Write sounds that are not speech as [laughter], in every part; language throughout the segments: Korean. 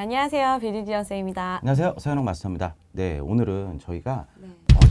안녕하세요. 비리디언 쌤입니다. 안녕하세요. 서현웅 마스터입니다. 네, 오늘은 저희가 네.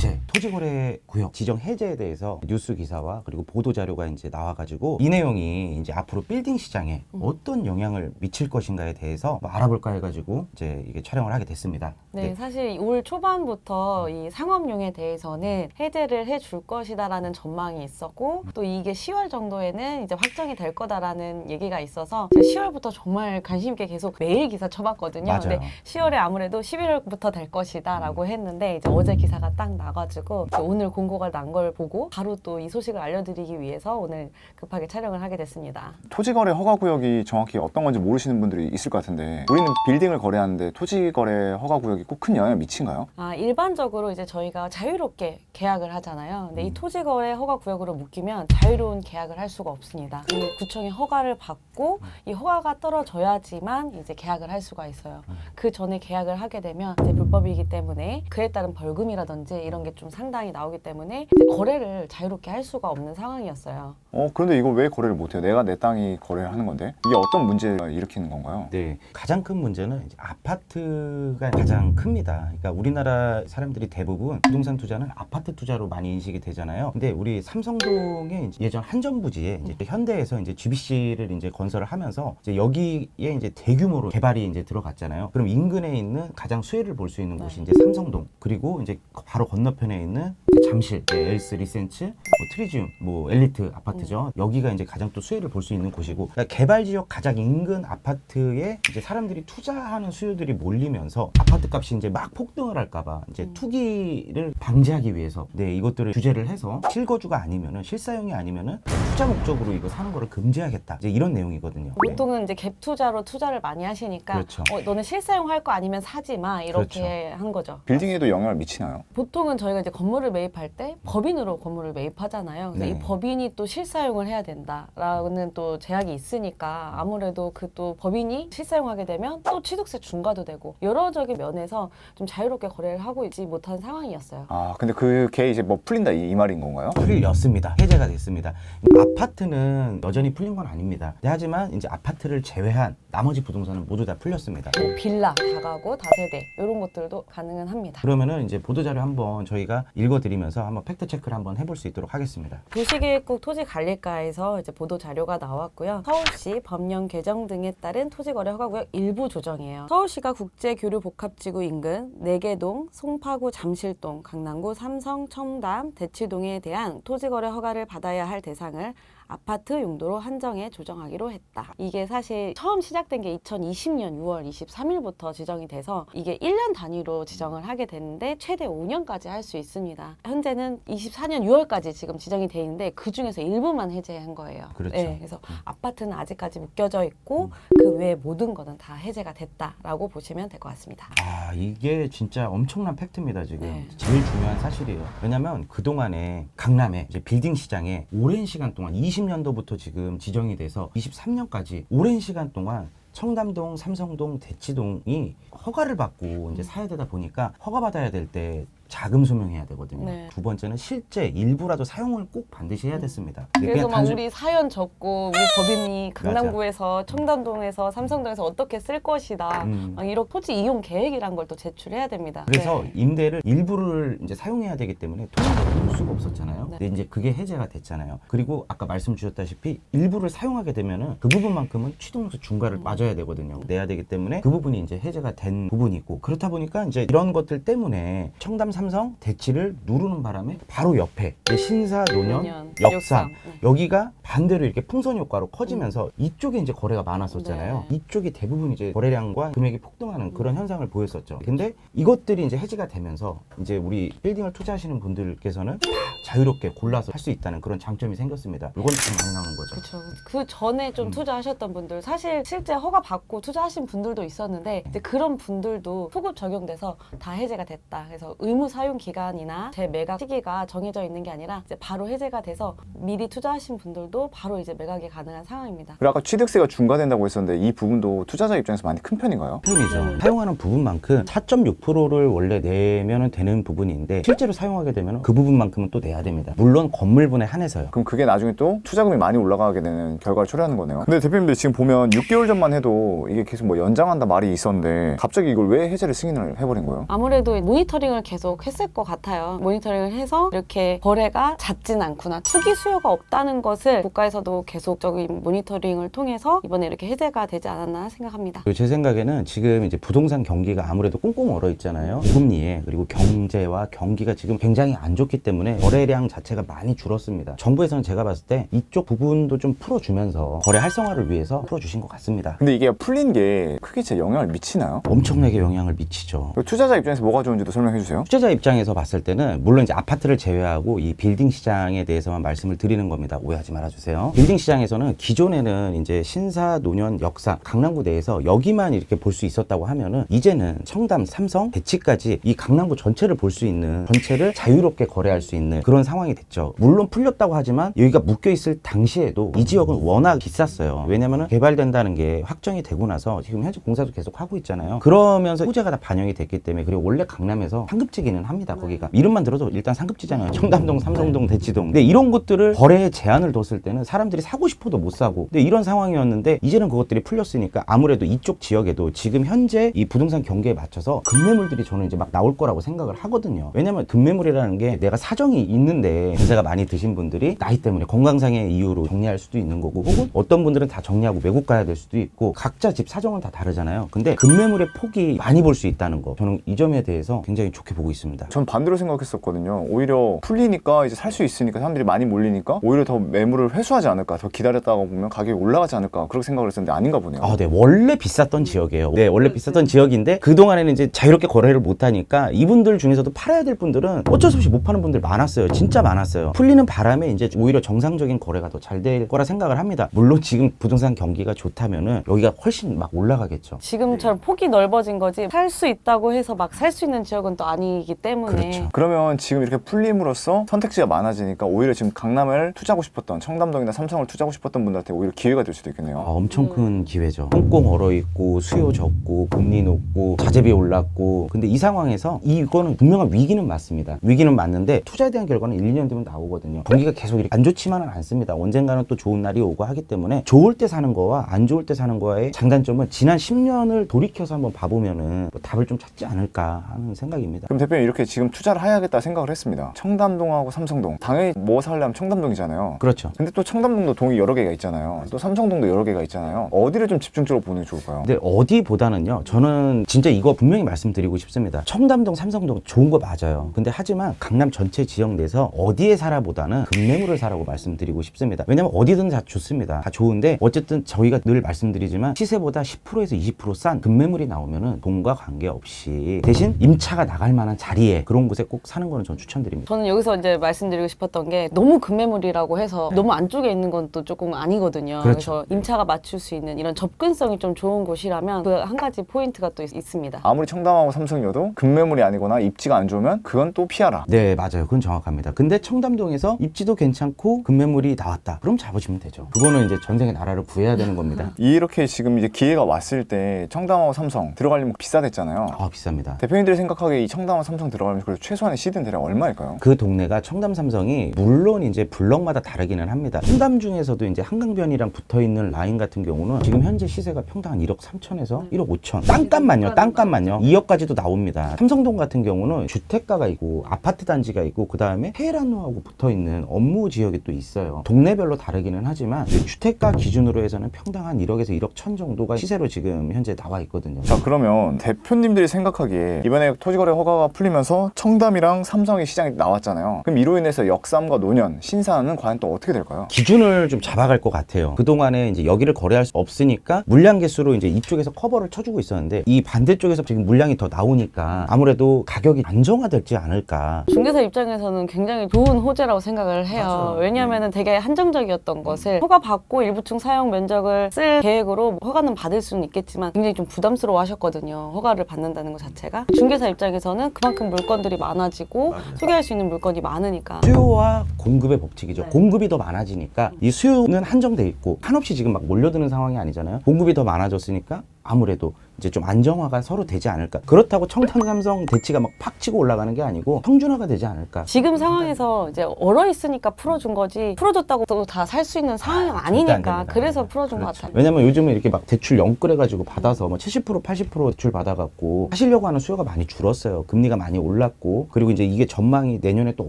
어제 토지거래 구역 지정 해제에 대해서 뉴스 기사와 그리고 보도 자료가 이제 나와가지고 이 내용이 이제 앞으로 빌딩 시장에 음. 어떤 영향을 미칠 것인가에 대해서 뭐 알아볼까 해가지고 이제 이게 촬영을 하게 됐습니다. 네, 사실 올 초반부터 이 상업용에 대해서는 해제를 해줄 것이다라는 전망이 있었고 또 이게 10월 정도에는 이제 확정이 될 거다라는 얘기가 있어서 제가 10월부터 정말 관심 있게 계속 매일 기사 쳐봤거든요. 맞아요. 근데 10월에 아무래도 11월부터 될 것이다라고 했는데 이제 어제 기사가 딱 나가 지고 이제 오늘 공고가 난 걸 보고 바로 또 이 소식을 알려드리기 위해서 오늘 급하게 촬영을 하게 됐습니다. 토지 거래 허가 구역이 정확히 어떤 건지 모르시는 분들이 있을 것 같은데 우리는 빌딩을 거래하는데 토지 거래 허가 구역이 꼭 큰 영향을 미친가요? 아, 일반적으로 이제 저희가 자유롭게 계약을 하잖아요. 근데 이 음. 토지 거래 허가 구역으로 묶이면 자유로운 계약을 할 수가 없습니다. 이 구청의 허가를 받고 이 허가가 떨어져야지만 이제 계약을 할 수가 있어요. 음. 그 전에 계약을 하게 되면 이제 불법이기 때문에 그에 따른 벌금이라든지 이런 게 좀 상당히 나오기 때문에 거래를 자유롭게 할 수가 없는 상황이었어요. 어 그런데 이거 왜 거래를 못해요? 내가 내 땅이 거래를 하는 건데 이게 어떤 문제를 일으키는 건가요? 네, 가장 큰 문제는 이제 아파트가 가장 큽니다. 그러니까 우리나라 사람들이 대부분 부동산 투자는 아파트 투자로 많이 인식이 되잖아요. 근데 우리 삼성동에 이제 예전 한전부지에 이제 현대에서 이제 GBC를 이제 건설을 하면서 이제 여기에 이제 대규모로 개발이 이제 들어갔잖아요. 그럼 인근에 있는 가장 수혜를 볼 수 있는 곳이 네. 이제 삼성동 그리고 이제 바로 건너편에 있는 잠실, 네, 엘스 리센츠, 뭐 트리지움, 뭐 엘리트 아파트 죠. 여기가 이제 가장 또 수혜를 볼 수 있는 곳이고 그러니까 개발 지역 가장 인근 아파트에 이제 사람들이 투자하는 수요들이 몰리면서 아파트 값이 이제 막 폭등을 할까봐 이제 음. 투기를 방지하기 위해서 네 이것들을 규제를 해서 실거주가 아니면은 실사용이 아니면은 투자 목적으로 이거 사는 거를 금지하겠다 이제 이런 내용이거든요. 네. 보통은 이제 갭 투자로 투자를 많이 하시니까 그렇죠. 어, 너는 실사용할 거 아니면 사지 마 이렇게 한 거죠. 빌딩에도 영향을 미치나요? 보통은 저희가 이제 건물을 매입할 때 법인으로 건물을 매입하잖아요. 그래서 네. 이 법인이 또 실 사용을 해야 된다라는 또 제약이 있으니까 아무래도 그 또 법인이 실사용하게 되면 또 취득세 중과도 되고 여러적인 면에서 좀 자유롭게 거래를 하고 있지 못한 상황이었어요. 아 근데 그게 이제 뭐 풀린다 이, 이 말인 건가요? 풀렸습니다. 해제가 됐습니다. 아파트는 여전히 풀린 건 아닙니다. 네, 하지만 이제 아파트를 제외한 나머지 부동산은 모두 다 풀렸습니다. 뭐 빌라, 다가구, 다세대 이런 것들도 가능은 합니다. 그러면은 이제 보도자료 한번 저희가 읽어드리면서 한번 팩트 체크를 한번 해볼 수 있도록 하겠습니다. 도시계획국 토지 관리과에서 이제 보도 자료가 나왔고요. 서울시 법령 개정 등에 따른 토지거래 허가구역 일부 조정이에요. 서울시가 국제교류복합지구 인근 내계동, 송파구, 잠실동, 강남구, 삼성, 첨담, 대치동에 대한 토지거래 허가를 받아야 할 대상을 아파트 용도로 한정해 조정하기로 했다. 이게 사실 처음 시작된 게 2020년 6월 23일부터 지정이 돼서 이게 1년 단위로 지정을 하게 되는데 최대 5년까지 할 수 있습니다. 현재는 24년 6월까지 지금 지정이 돼 있는데 그 중에서 일부만 해제한 거예요. 그렇죠. 네, 그래서 음. 아파트는 아직까지 묶여져 있고 음. 그 외의 모든 거는 다 해제가 됐다라고 보시면 될 것 같습니다. 아 이게 진짜 엄청난 팩트입니다 지금 네. 제일 중요한 사실이에요 왜냐면 그 동안에 강남에 이제 빌딩 시장에 오랜 시간 동안 20 년도부터 지금 지정이 돼서 23년까지 오랜 시간 동안 청담동, 삼성동, 대치동이 허가를 받고 이제 사야 되다 보니까 허가 받아야 될 때 자금 소명해야 되거든요. 네. 두 번째는 실제 일부라도 사용을 꼭 반드시 해야 됐습니다. 근데 그래서 그냥 막 단순- 우리 사연 적고 우리 법인이 강남구에서 청담동에서 삼성동에서 어떻게 쓸 것이다. 음. 막 이런 토지 이용 계획이란 걸 또 제출해야 됩니다. 그래서 네. 임대를 일부를 이제 사용해야 되기 때문에 돈을 볼 수가 없었잖아요. 네. 근데 이제 그게 해제가 됐잖아요. 그리고 아까 말씀 주셨다시피 일부를 사용하게 되면은 그 부분만큼은 취득세 중과를 음. 맞아야 되거든요. 내야 되기 때문에 그 부분이 이제 해제가 된 부분이고 그렇다 보니까 이제 이런 것들 때문에 청담 삼성 대치를 누르는 바람에 바로 옆에 이제 신사 노년, 노년, 역삼 역삼. 네. 여기가 반대로 이렇게 풍선 효과로 커지면서 이쪽에 이제 거래가 많았었잖아요. 네. 이쪽이 대부분 이제 거래량과 금액이 폭등하는 그런 현상을 보였었죠. 근데 이것들이 이제 해지가 되면서 이제 우리 빌딩을 투자하시는 분들께서는 다 자유롭게 골라서 할 수 있다는 그런 장점이 생겼습니다. 이건 더 많이 나오는 거죠. 그렇죠. 그 전에 좀 음. 투자하셨던 분들 사실 실제 허가 받고 투자하신 분들도 있었는데 이제 그런 분들도 소급 적용돼서 다 해제가 됐다. 그래서 의무 사용 기간이나 재매각 시기가 정해져 있는 게 아니라 이제 바로 해제가 돼서 미리 투자하신 분들도 바로 이제 매각이 가능한 상황입니다. 그리고 아까 취득세가 중과된다고 했었는데 이 부분도 투자자 입장에서 많이 큰 편인가요? 편이죠. 네. 사용하는 부분만큼 4.6%를 원래 내면은 되는 부분인데 실제로 사용하게 되면 그 부분만큼은 또 내야 됩니다. 물론 건물분에 한해서요. 그럼 그게 나중에 또 투자금이 많이 올라가게 되는 결과를 초래하는 거네요. 근데 대표님들 지금 보면 6개월 전만 해도 이게 계속 뭐 연장한다 말이 있었는데 갑자기 이걸 왜 해제를 승인을 해버린 거예요? 아무래도 모니터링을 계속 했을 것 같아요. 모니터링을 해서 이렇게 거래가 잦진 않구나. 투기 수요가 없다는 것을 국가에서도 계속적인 모니터링을 통해서 이번에 이렇게 해제가 되지 않았나 생각합니다. 그리고 제 생각에는 지금 이제 부동산 경기가 아무래도 꽁꽁 얼어 있잖아요. 금리에 그리고 경제와 경기가 지금 굉장히 안 좋기 때문에 거래량 자체가 많이 줄었습니다. 정부에서는 제가 봤을 때 이쪽 부분도 좀 풀어주면서 거래 활성화를 위해서 풀어주신 것 같습니다. 근데 이게 풀린 게 크게 제 영향을 미치나요? 엄청나게 영향을 미치죠. 그리고 투자자 입장에서 뭐가 좋은지도 설명해 주세요. 투자자 입장에서 봤을 때는 물론 이제 아파트를 제외하고 이 빌딩 시장에 대해서만 말씀을 드리는 겁니다. 오해하지 말아주세요. 빌딩 시장에서는 기존에는 이제 신사, 노년, 역사, 강남구 내에서 여기만 이렇게 볼 수 있었다고 하면은 이제는 청담, 삼성, 대치까지 이 강남구 전체를 볼 수 있는 전체를 자유롭게 거래할 수 있는 그런 상황이 됐죠. 물론 풀렸다고 하지만 여기가 묶여 있을 당시에도 이 지역은 워낙 비쌌어요. 왜냐면은 개발된다는 게 확정이 되고 나서 지금 현재 공사도 계속 하고 있잖아요. 그러면서 호재가 다 반영이 됐기 때문에 그리고 원래 강남에서 상급지기는 합니다. 거기가 이름만 들어도 일단 상급지잖아요. 청담동, 삼성동, 대치동. 근데 이런 곳들을 거래에 제한을 뒀을 때는 사람들이 사고 싶어도 못 사고. 근데 이런 상황이었는데 이제는 그것들이 풀렸으니까 아무래도 이쪽 지역에도 지금 현재 이 부동산 경기에 맞춰서 급매물들이 저는 이제 막 나올 거라고 생각을 하거든요. 왜냐면 급매물이라는 게 내가 사정이 있는데 연세가 많이 드신 분들이 나이 때문에 건강상의 이유로 정리할 수도 있는 거고 혹은 어떤 분들은 다 정리하고 외국 가야 될 수도 있고 각자 집 사정은 다 다르잖아요. 근데 급매물의 폭이 많이 볼 수 있다는 거 저는 이 점에 대해서 굉장히 좋게 보고 있습니다. 전 반대로 생각했었거든요. 오히려 풀리니까 이제 살 수 있으니까 사람들이 많이 몰리니까 오히려 더 매물을 회수하지 않을까, 더 기다렸다가 보면 가격이 올라가지 않을까 그렇게 생각을 했었는데 아닌가 보네요. 아, 네. 원래 비쌌던 지역이에요. 네, 원래 비쌌던 지역인데 그동안에는 이제 자유롭게 거래를 못 하니까 이분들 중에서도 팔아야 될 분들은 어쩔 수 없이 못 파는 분들 많았어요. 진짜 많았어요. 풀리는 바람에 이제 오히려 정상적인 거래가 더 잘 될 거라 생각을 합니다. 물론 지금 부동산 경기가 좋다면은 여기가 훨씬 막 올라가겠죠. 지금처럼 폭이 넓어진 거지 살 수 있다고 해서 막 살 수 있는 지역은 또 아니 기 때문에 그렇죠. 그러면 지금 이렇게 풀림으로써 선택지가 많아지니까 오히려 지금 강남을 투자하고 싶었던 청담동이나 삼성을 투자하고 싶었던 분들한테 오히려 기회가 될 수도 아, 있겠네요. 엄청 큰 기회죠. 꽁꽁 얼어 있고 수요 적고 금리 높고 자재비 올랐고 근데 이 상황에서 이거는 분명한 위기는 맞습니다. 위기는 맞는데 투자에 대한 결과는 1, 2년 뒤면 나오거든요. 경기가 계속 이렇게 안 좋지만은 않습니다. 언젠가는 또 좋은 날이 오고 하기 때문에 좋을 때 사는 거와 안 좋을 때 사는 거의 장단점은 지난 10년을 돌이켜서 한번 봐보면은 뭐 답을 좀 찾지 않을까 하는 생각입니다. 그럼 대표 님 이렇게 지금 투자를 해야겠다 생각을 했습니다. 청담동하고 삼성동 당연히 뭐 살려면 청담동이잖아요. 그렇죠. 근데 또 청담동도 동이 여러 개가 있잖아요. 또 삼성동도 여러 개가 있잖아요. 어디를 좀 집중적으로 보는 게 좋을까요? 근데 어디보다는요, 저는 진짜 이거 분명히 말씀드리고 싶습니다. 청담동, 삼성동 좋은 거 맞아요. 근데 하지만 강남 전체 지역 내에서 어디에 살아보다는 급매물을 사라고 말씀드리고 싶습니다. 왜냐면 어디든 다 좋습니다. 다 좋은데 어쨌든 저희가 늘 말씀드리지만 시세보다 10%에서 20%싼 급매물이 나오면은 돈과 관계없이 대신 임차가 나갈 만한 자리에 그런 곳에 꼭 사는 거는 전 추천드립니다. 저는 여기서 이제 말씀드리고 싶었던 게 너무 급매물이라고 해서 너무 안쪽에 있는 건 또 조금 아니거든요. 네. 그렇죠. 래서 임차가 맞출 수 있는 이런 접근성이 좀 좋은 곳이라면 그 한 가지 포인트가 또 있, 있습니다. 아무리 청담하고 삼성이어도 급매물이 아니거나 입지가 안 좋으면 그건 또 피하라. 네, 맞아요. 그건 정확합니다. 근데 청담동에서 입지도 괜찮고 급매물이 나왔다. 그럼 잡으시면 되죠. 그거는 이제 전생의 나라를 구해야 되는 겁니다. [laughs] 이렇게 지금 이제 기회가 왔을 때 청담하고 삼성 들어가려면 비싸댔잖아요. 아, 비쌉니다. 대표님들이 생각하기에 이 청담하고 삼성 들어가려면 그래도 최소한의 시드는 대략 얼마일까요? 그 동네가 청담 삼성이 물론 이제 블럭마다 다르기는 합니다. 청담 중에서도 이제 한강변이랑 붙어 있는 라인 같은 경우는 지금 현재 시세가 평당 한 1억 3천에서 1억 5천. 땅값만요, 땅값만요. 2억까지도 나옵니다. 삼성동 같은 경우는 주택가가 있고 아파트 단지가 있고 그 다음에 테헤란로하고 붙어 있는 업무 지역이 또 있어요. 동네별로 다르기는 하지만 주택가 기준으로 해서는 평당 한 1억에서 1억 천 정도가 시세로 지금 현재 나와 있거든요. 자 그러면 대표님들이 생각하기에 이번에 토지거래 허가가 풀 리면서 청담이랑 삼성이 시장에 나왔잖아요. 그럼 이로 인해서 역삼과 노년, 신사는 과연 또 어떻게 될까요? 기준을 좀 잡아갈 것 같아요. 그동안에 이제 여기를 거래할 수 없으니까 물량 개수로 이제 이쪽에서 커버를 쳐주고 있었는데 이 반대쪽에서 지금 물량이 더 나오니까 아무래도 가격이 안정화될지 않을까. 중개사 입장에서는 굉장히 좋은 호재라고 생각을 해요. 맞아요. 왜냐하면 되게 한정적이었던 것을 허가 받고 일부층 사용 면적을 쓸 계획으로 허가는 받을 수는 있겠지만 굉장히 좀 부담스러워 하셨거든요. 허가를 받는다는 것 자체가. 중개사 입장에서는 그만큼 그만큼 물건들이 많아지고 소개할 수 있는 물건이 많으니까 수요와 공급의 법칙이죠. 네. 공급이 더 많아지니까 이 수요는 한정돼 있고 한없이 지금 막 몰려드는 상황이 아니잖아요. 공급이 더 많아졌으니까 아무래도 이제 좀 안정화가 서로 되지 않을까. 그렇다고 청탄 삼성 대치가 막 팍 치고 올라가는 게 아니고 평준화가 되지 않을까. 지금 상황에서 이제 얼어 있으니까 풀어준 거지 풀어줬다고 또 다 살 수 있는 상황이 안 아니니까. 그래서 풀어준 것 그렇죠. 같아요. 왜냐면 요즘은 이렇게 막 대출 영끌해가지고 받아서 뭐 70% 80% 대출 받아갖고 하시려고 하는 수요가 많이 줄었어요. 금리가 많이 올랐고 그리고 이제 이게 전망이 내년에 또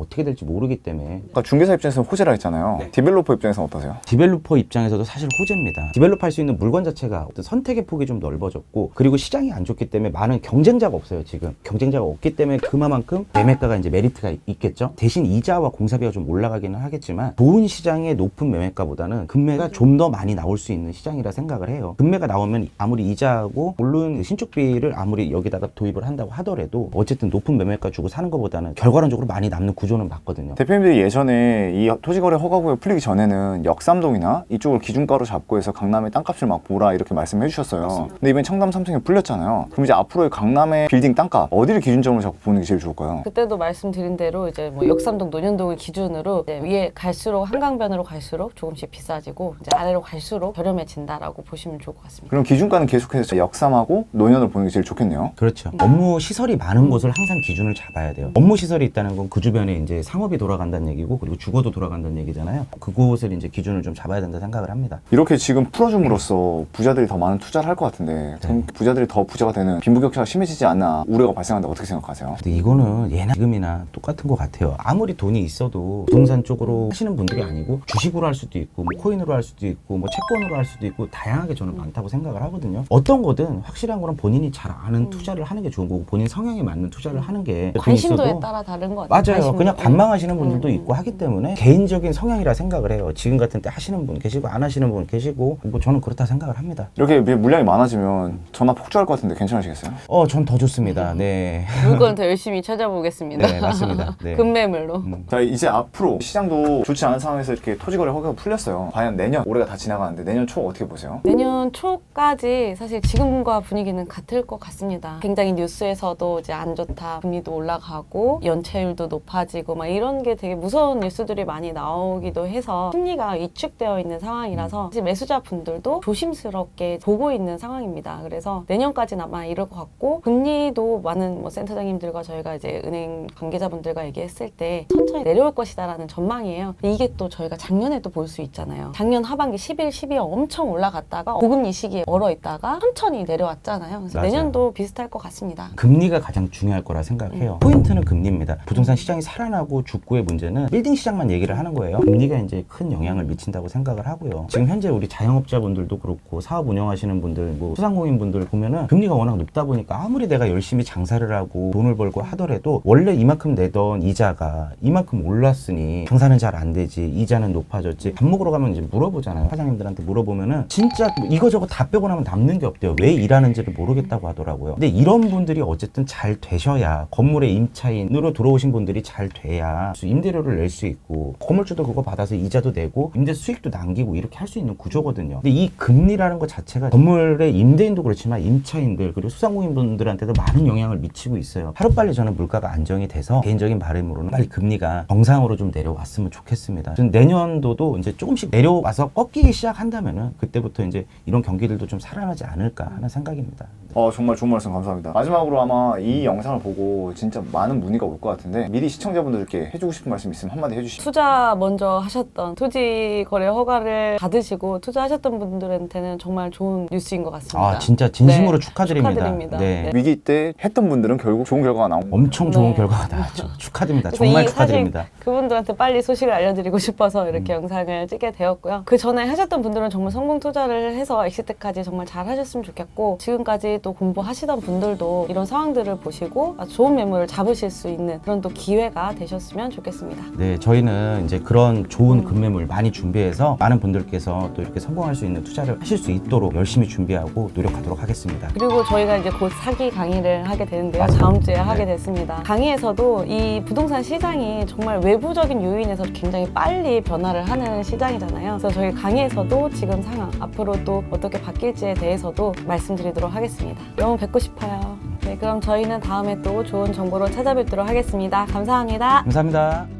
어떻게 될지 모르기 때문에 그러니까 중개사 입장에서는 호재라 했잖아요. 디벨로퍼 입장에서는 어떠세요? 디벨로퍼 입장에서도 사실 호재입니다. 디벨로퍼 할수 있는 물건 자체가 어떤 선택의 폭이 좀 넓어졌고 그리고 시장이 안 좋기 때문에 많은 경쟁자가 없어요. 지금 경쟁자가 없기 때문에 그만큼 매매가가 이제 메리트가 있겠죠. 대신 이자와 공사비가 좀 올라가기는 하겠지만 좋은 시장의 높은 매매가보다는 금매가 좀 더 많이 나올 수 있는 시장이라 생각을 해요. 금매가 나오면 아무리 이자하고 물론 신축비를 아무리 여기다가 도입을 한다고 하더라도 어쨌든 높은 매매가 주고 사는 것보다는 결과론적으로 많이 남는 구조는 맞거든요. 대표님들이 예전에 이 토지거래 허가구역 풀리기 전에는 역삼동이나 이쪽을 기준가로 잡고 해서 강남의 땅값을 막 보라 이렇게 말씀해 주셨어요. 근데 이번에 청담 삼 성이 풀렸잖아요. 그럼 이제 앞으로의 강남의 빌딩 땅값 어디를 기준점으로 잡고 보는 게 제일 좋을까요? 그때도 말씀드린 대로 이제 뭐 역삼동, 논현동을 기준으로 이제 위에 갈수록 한강변으로 갈수록 조금씩 비싸지고 이제 아래로 갈수록 저렴해진다라고 보시면 좋을 것 같습니다. 그럼 기준가는 계속해서 역삼하고 논현을 보는 게 제일 좋겠네요. 그렇죠. 업무 시설이 많은 곳을 항상 기준을 잡아야 돼요. 업무 시설이 있다는 건 그 주변에 이제 상업이 돌아간다는 얘기고 그리고 주거도 돌아간다는 얘기잖아요. 그곳을 이제 기준을 좀 잡아야 된다 생각을 합니다. 이렇게 지금 풀어줌으로써 부자들이 더 많은 투자를 할 것 같은데 그럼 부자들이 더 부자가 되는 빈부격차가 심해지지 않나 우려가 발생한다 어떻게 생각하세요? 근데 이거는 예나 지금이나 똑같은 것 같아요. 아무리 돈이 있어도 부동산 쪽으로 하시는 분들이 아니고 주식으로 할 수도 있고 뭐 코인으로 할 수도 있고 뭐 채권으로 할 수도 있고 다양하게 저는 많다고 생각을 하거든요. 어떤 거든 확실한 거는 본인이 잘 아는 투자를 하는 게 좋은 거고 본인 성향에 맞는 투자를 하는 게 관심도에 있어도 따라 다른 것 같아요. 맞아요. 관심도. 그냥 관망하시는 분들도 음. 있고 하기 때문에 개인적인 성향이라 생각을 해요. 지금 같은 때 하시는 분 계시고 안 하시는 분 계시고 뭐 저는 그렇다 생각을 합니다. 이렇게 물량이 많아지면 전화 폭주할 것 같은데 괜찮으시겠어요? 어, 전 더 좋습니다. 네. 물건 더 열심히 찾아보겠습니다. 네, 맞습니다. 네. 금매물로. 음. 자 이제 앞으로 시장도 좋지 않은 상황에서 이렇게 토지거래 허가가 풀렸어요. 과연 내년 올해가 다 지나가는데 내년 초 어떻게 보세요? 내년 초까지 사실 지금과 분위기는 같을 것 같습니다. 굉장히 뉴스에서도 이제 안 좋다, 금리도 올라가고 연체율도 높아지고 막 이런 게 되게 무서운 뉴스들이 많이 나오기도 해서 심리가 위축되어 있는 상황이라서 사실 매수자 분들도 조심스럽게 보고 있는 상황입니다. 그래서 내년까지는 아마 이럴 것 같고 금리도 많은 뭐 센터장님들과 저희가 이제 은행 관계자분들과 얘기했을 때 천천히 내려올 것이다라는 전망이에요. 이게 또 저희가 작년에도 볼수 있잖아요. 작년 하반기 11, 12월 엄청 올라갔다가 고금리 시기에 얼어 있다가 천천히 내려왔잖아요. 그래서 맞아요. 내년도 비슷할 것 같습니다. 금리가 가장 중요할 거라 생각해요. 포인트는 금리입니다. 부동산 시장이 살아나고 죽고의 문제는 빌딩 시장만 얘기를 하는 거예요. 금리가 이제 큰 영향을 미친다고 생각을 하고요. 지금 현재 우리 자영업자분들도 그렇고 사업 운영하시는 분들, 뭐 소상공인 분들 보면은 금리가 워낙 높다 보니까 아무리 내가 열심히 장사를 하고 돈을 벌고 하더라도 원래 이만큼 내던 이자가 이만큼 올랐으니 장사는 잘 안 되지 이자는 높아졌지. 밥 먹으러 가면 이제 물어보잖아요. 사장님들한테 물어보면은 진짜 뭐 이거저거 다 빼고 나면 남는 게 없대요. 왜 일하는지를 모르겠다고 하더라고요. 근데 이런 분들이 어쨌든 잘 되셔야 건물의 임차인으로 들어오신 분들이 잘 돼야 임대료를 낼 수 있고 건물주도 그거 받아서 이자도 내고 임대 수익도 남기고 이렇게 할 수 있는 구조거든요. 근데 이 금리라는 것 자체가 건물의 임대인도 그렇지만 임차인들 그리고 소상공인 분들한테도 많은 영향을 미치고 있어요 하루빨리 저는 물가가 안정이 돼서 개인적인 바람으로는 빨리 금리가 정상으로 좀 내려왔으면 좋겠습니다 저는 내년도도 이제 조금씩 내려와서 꺾이기 시작한다면은 그때부터 이제 이런 경기들도 좀 살아나지 않을까 하는 생각입니다 어 정말 좋은 말씀 감사합니다. 마지막으로 아마 이 영상을 보고 진짜 많은 문의가 올 것 같은데 미리 시청자분들께 해주고 싶은 말씀 있으면 한마디 해주시죠. 투자 먼저 하셨던 토지 거래 허가를 받으시고 투자하셨던 분들한테는 정말 좋은 뉴스인 것 같습니다. 아 진짜 진심으로 네, 축하드립니다, 축하드립니다. 네. 네. 위기 때 했던 분들은 결국 좋은 결과가 나온 엄청 좋은 네. 결과가 나왔죠 [laughs] 축하드립니다 그래서 정말 이 축하드립니다 사실 그분들한테 빨리 소식을 알려드리고 싶어서 이렇게 음. 영상을 찍게 되었고요. 그 전에 하셨던 분들은 정말 성공 투자를 해서 엑시트까지 정말 잘 하셨으면 좋겠고 지금까지 또 공부하시던 분들도 이런 상황들을 보시고 아주 좋은 매물을 잡으실 수 있는 그런 또 기회가 되셨으면 좋겠습니다. 네, 저희는 이제 그런 좋은 금매물 많이 준비해서 많은 분들께서 또 이렇게 성공할 수 있는 투자를 하실 수 있도록 열심히 준비하고 노력하도록 하겠습니다. 그리고 저희가 이제 곧 사기 강의를 하게 되는데요. 맞아요. 다음 주에 하게 네. 됐습니다. 강의에서도 이 부동산 시장이 정말 외부적인 요인에서 굉장히 빨리 변화를 하는 시장이잖아요. 그래서 저희 강의에서도 지금 상황, 앞으로 또 어떻게 바뀔지에 대해서도 말씀드리도록 하겠습니다. 너무 뵙고 싶어요. 네, 그럼 저희는 다음에 또 좋은 정보로 찾아뵙도록 하겠습니다. 감사합니다. 감사합니다.